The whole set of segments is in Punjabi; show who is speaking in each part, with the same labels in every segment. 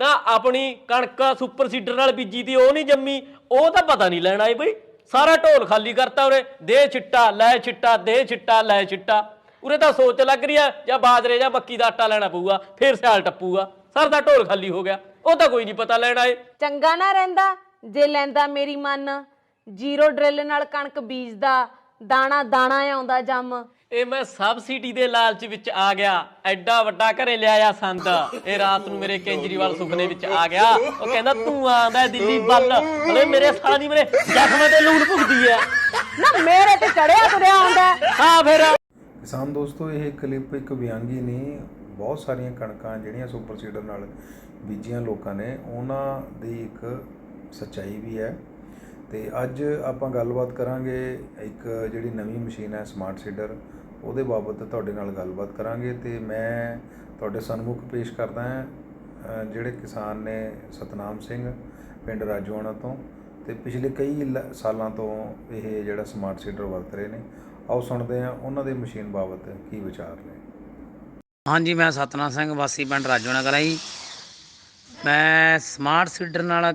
Speaker 1: ਨਾ ਆਪਣੀ ਕਣਕ ਸੁਪਰ ਸੀਡਰ ਨਾਲ ਬੀਜੀ ਦੀ, ਉਹ ਨਹੀਂ ਜੰਮੀ, ਉਹ ਤਾਂ ਪਤਾ ਨਹੀਂ ਲੈਣ ਆਏ ਬਈ। ਸਾਰਾ ਢੋਲ ਖਾਲੀ ਕਰਤਾ ਉਰੇ ਦੇ ਛਿੱਟਾ, ਲੈ ਛਿੱਟਾ, ਦੇ ਛਿੱਟਾ, ਲੈ ਛਿੱਟਾ। ਉਰੇ ਤਾਂ ਸੋਚ ਲੱਗ ਰਹੀ ਆ, ਜਾਂ ਬਾਜਰੇ ਜਾਂ ਮੱਕੀ ਦਾ ਆਟਾ ਲੈਣਾ ਪਊਗਾ, ਫੇਰ ਸਿਆਲ ਟੱਪੂਗਾ। ਸਰ ਦਾ ਢੋਲ ਖਾਲੀ ਹੋ ਗਿਆ, ਉਹ ਤਾਂ ਕੋਈ ਨਹੀਂ ਪਤਾ ਲੈਣ ਆਏ।
Speaker 2: ਚੰਗਾ ਨਾ ਰਹਿੰਦਾ, ਜੇ ਲੈਂਦਾ ਮੇਰੀ ਮਨ। ਜ਼ੀਰੋ ਡਰਿਲ ਨਾਲ ਕਣਕ ਬੀਜਦਾ, ਦਾਣਾ ਦਾਣਾ ਆਉਂਦਾ ਜੰਮ।
Speaker 1: ਇਹ ਮੈਂ ਸਬਸਿਡੀ ਦੇ ਲਾਲਚ ਵਿੱਚ ਆ ਗਿਆ। ਐਡਾ ਵੱਡਾ ਘਰੇ ਲਿਆਇਆ ਸੰਦ। ਇਹ ਰਾਤ ਨੂੰ ਮੇਰੇ ਕੇਂਜਰੀਵਾਲ ਸੁਪਨੇ ਵਿੱਚ ਆ ਗਿਆ। ਉਹ ਕਹਿੰਦਾ ਤੂੰ ਆਂਦਾ ਦਿੱਲੀ ਬੱਲ ਹਲੇ ਮੇਰੇ ਸਾਲਾ ਦੀ ਮੇਰੇ ਜ਼ਖਮਾਂ ਤੇ ਲੂਣ ਭੁਗਦੀ ਐ
Speaker 2: ਨਾ ਮੇਰੇ ਤੇ ਚੜਿਆ ਤੁਰਿਆ ਆਉਂਦਾ
Speaker 1: ਹਾਂ। ਫਿਰ।
Speaker 3: ਕਿਸਾਨ ਦੋਸਤੋ ਇਹ ਕਲਿੱਪ ਇੱਕ ਵਿਅੰਗੀ ਨਹੀਂ ਬਹੁਤ ਸਾਰੀਆਂ ਕਣਕਾਂ ਜਿਹੜੀਆਂ ਸੁਪਰ ਸੀਡਰ ਨਾਲ ਬੀਜੀਆਂ ਲੋਕਾਂ ਨੇ ਉਹਨਾਂ ਦੀ ਇੱਕ ਸੱਚਾਈ ਵੀ ਹੈ। ਤੇ ਅੱਜ ਆਪਾਂ ਗੱਲਬਾਤ ਕਰਾਂਗੇ ਇੱਕ ਜਿਹੜੀ ਨਵੀਂ ਮਸ਼ੀਨ ਹੈ ਸਮਾਰਟ ਸੀਡਰ ਉਹਦੇ ਬਾਬਤ ਤੁਹਾਡੇ ਨਾਲ ਗੱਲਬਾਤ ਕਰਾਂਗੇ ਤੇ ਮੈਂ ਤੁਹਾਡੇ ਸਨਮੁਖ ਪੇਸ਼ ਕਰਦਾ ਹਾਂ ਜਿਹੜੇ ਕਿਸਾਨ ਨੇ ਸਤਨਾਮ ਸਿੰਘ ਪਿੰਡ ਰਾਜੂਆਣਾ ਤੋਂ ਤੇ ਪਿਛਲੇ ਕਈ ਲ- ਸਾਲਾਂ ਤੋਂ ਇਹ ਜਿਹੜਾ ਸਮਾਰਟ ਸੀਡਰ ਵਰਤ ਰਹੇ ਨੇ। ਆਓ ਸੁਣਦੇ ਹਾਂ ਉਹਨਾਂ ਦੇ ਮਸ਼ੀਨ ਬਾਬਤ ਕੀ ਵਿਚਾਰ ਨੇ।
Speaker 4: ਹਾਂਜੀ, ਮੈਂ ਸਤਨਾਮ ਸਿੰਘ ਵਾਸੀ ਪਿੰਡ ਰਾਜੋਣਾ ਕਲਾਂ ਜੀ। ਮੈਂ ਸਮਾਰਟ ਸੀਡਰ ਨਾਲ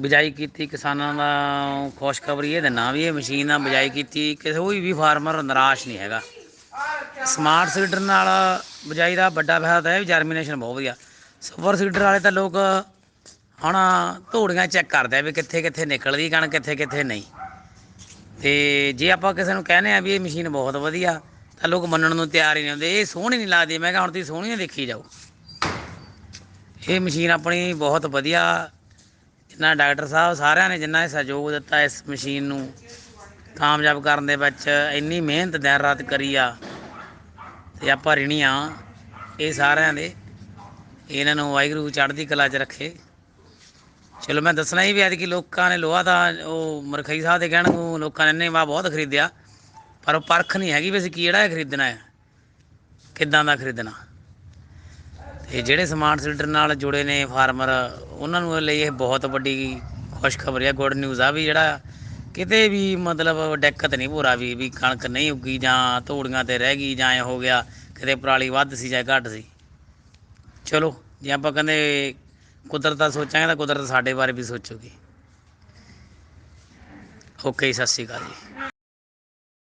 Speaker 4: ਬਿਜਾਈ ਕੀਤੀ, ਕਿਸਾਨਾਂ ਦਾ ਖੁਸ਼ਖਬਰੀ ਇਹ ਦਿੰਨਾ ਵੀ ਇਹ ਮਸ਼ੀਨ ਨਾਲ ਬਿਜਾਈ ਕੀਤੀ, ਕਿਸੇ ਕੋਈ ਵੀ ਫਾਰਮਰ ਨਿਰਾਸ਼ ਨਹੀਂ ਹੈਗਾ। ਸਮਾਰਟ ਸੀਡਰ ਨਾਲ ਬਿਜਾਈ ਦਾ ਵੱਡਾ ਫਾਇਦਾ ਤਾਂ ਇਹ ਵੀ ਜਰਮੀਨੇਸ਼ਨ ਬਹੁਤ ਵਧੀਆ। ਸੁਪਰ ਸੀਡਰ ਵਾਲੇ ਤਾਂ ਲੋਕ ਹੁਣ ਧੂੜੀਆਂ ਚੈੱਕ ਕਰਦੇ ਆ ਵੀ ਕਿੱਥੇ ਕਿੱਥੇ ਨਿਕਲਦੀ ਕਣਕ, ਕਿੱਥੇ ਕਿੱਥੇ ਨਹੀਂ। ਤੇ ਜੇ ਆਪਾਂ ਕਿਸੇ ਨੂੰ ਕਹਿੰਦੇ ਆ ਵੀ ਇਹ ਮਸ਼ੀਨ ਬਹੁਤ ਵਧੀਆ, ਤਾਂ ਲੋਕ ਮੰਨਣ ਨੂੰ ਤਿਆਰ ਹੀ ਨਹੀਂ ਹੁੰਦੇ। ਇਹ ਸੋਹਣੀ ਨਹੀਂ ਲੱਗਦੀ, ਮੈਂ ਕਿਹਾ ਹੁਣ ਤੁਸੀਂ ਸੋਹਣੀਆਂ ਦੇਖੀ ਜਾਓ। ਇਹ ਮਸ਼ੀਨ ਆਪਣੀ ਬਹੁਤ ਵਧੀਆ ਜਿੰਨਾ ਡਾਕਟਰ ਸਾਹਿਬ ਸਾਰਿਆਂ ਨੇ ਜਿੰਨਾ ਇਹ ਸਹਿਯੋਗ ਦਿੱਤਾ ਇਸ ਮਸ਼ੀਨ ਨੂੰ, ਕਾਮਯਾਬ ਕਰਨ ਦੇ ਵਿੱਚ ਇੰਨੀ ਮਿਹਨਤ ਦਿਨ ਰਾਤ ਕਰੀ ਆ, ਤੇ ਆਪਾਂ ਰਿਣੀ ਆ, ਇਹ ਸਾਰਿਆਂ ਦੇ, ਇਹਨਾਂ ਨੂੰ ਵਾਹਿਗੁਰੂ ਚੜ੍ਹਦੀ ਕਲਾ 'ਚ ਰੱਖੇ। ਚਲੋ ਮੈਂ ਦੱਸਣਾ ਹੀ ਵੀ ਅੱਜ ਐਤਕੀ ਲੋਕਾਂ ਨੇ ਲੋਹਾ ਦਾ ਉਹ ਮਰਖਈ ਸਾਹਿਬ ਦੇ ਕਹਿਣ ਨੂੰ ਲੋਕਾਂ ਨੇ ਇੰਨੇ ਵਾ ਬਹੁਤ ਖਰੀਦਿਆ, ਪਰ ਉਹ ਪਰਖ ਨਹੀਂ ਹੈਗੀ ਵੀ ਅਸੀਂ ਕਿਹੜਾ ਇਹ ਖਰੀਦਣਾ ਹੈ, ਕਿੱਦਾਂ ਦਾ ਖਰੀਦਣਾ। ਇਹ ਜਿਹੜੇ ਸਮਾਰਟ ਸੀਡਰ ਨਾਲ ਜੁੜੇ ਨੇ ਫਾਰਮਰ ਉਹਨਾਂ ਨੂੰ ਲਈ ਇਹ ਬਹੁਤ ਵੱਡੀ ਖੁਸ਼ਖਬਰੀ ਆ। ਗੁੱਡ ਨਿਊਜ਼ ਆ ਵੀ ਜਿਹੜਾ ਕਿਤੇ ਵੀ ਮਤਲਬ ਦਿੱਕਤ ਨਹੀਂ ਪੂਰਾ ਵੀ ਵੀ ਕਣਕ ਨਹੀਂ ਉੱਗੀ ਜਾਂ ਧੂੜੀਆਂ ਤੇ ਰਹਿ ਗਈ ਜਾਂ ਇਹ ਹੋ ਗਿਆ ਕਿਤੇ ਪਰਾਲੀ ਵੱਧ ਸੀ ਜਾਂ ਘੱਟ ਸੀ। ਚਲੋ ਜੇ ਆਪਾਂ ਕਹਿੰਦੇ ਕੁਦਰਤ ਦਾ ਸੋਚਾਂਗੇ ਤਾਂ ਕੁਦਰਤ ਸਾਡੇ ਬਾਰੇ ਵੀ ਸੋਚੂਗੀ। ਓਕੇ ਜੀ, ਸਤਿ ਸ਼੍ਰੀ ਅਕਾਲ ਜੀ।